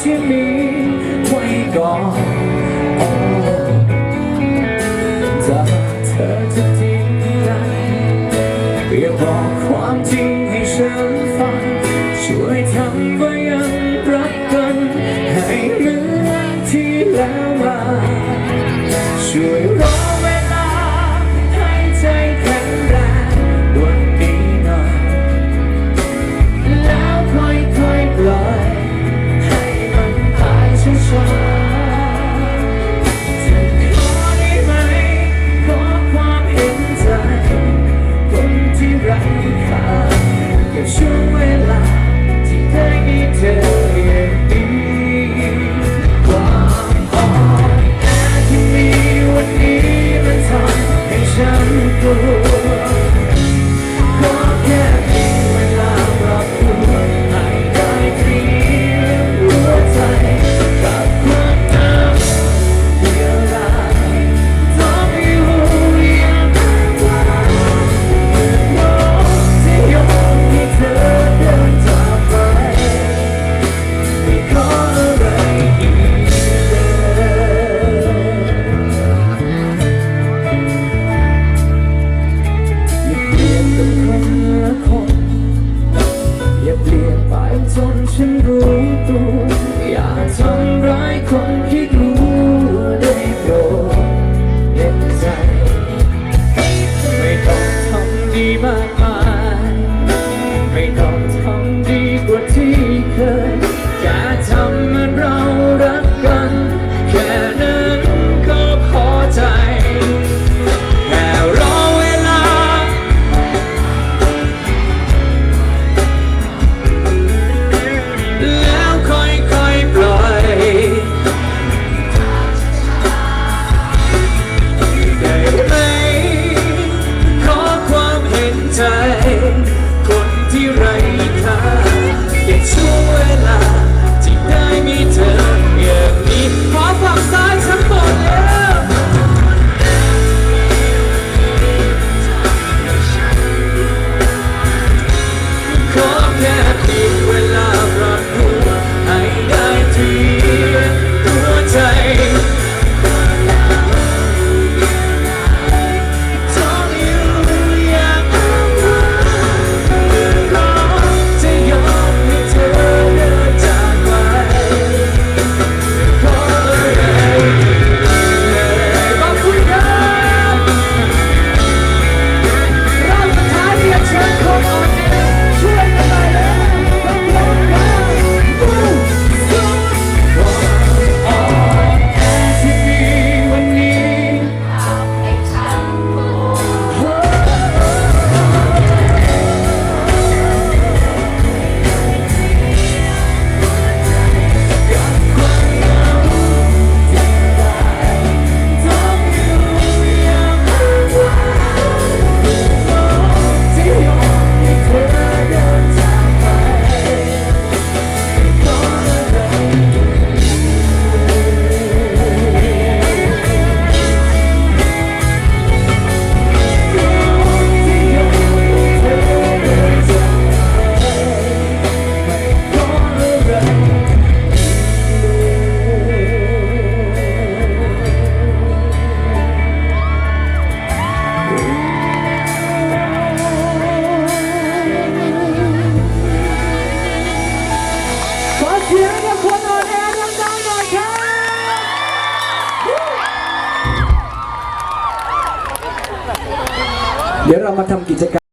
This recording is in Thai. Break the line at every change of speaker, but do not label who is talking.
ที่มีไว้ก่อนจะเธอจะทิ้งกันอย่าบอกความจริงให้ฉัน รักฝากเก็บช่ ฉันรู้ตัว อย่าทำร้ายคน ใจ คนที่ไร้ค่า
เดี๋ยวเรามาทำกิจกรรม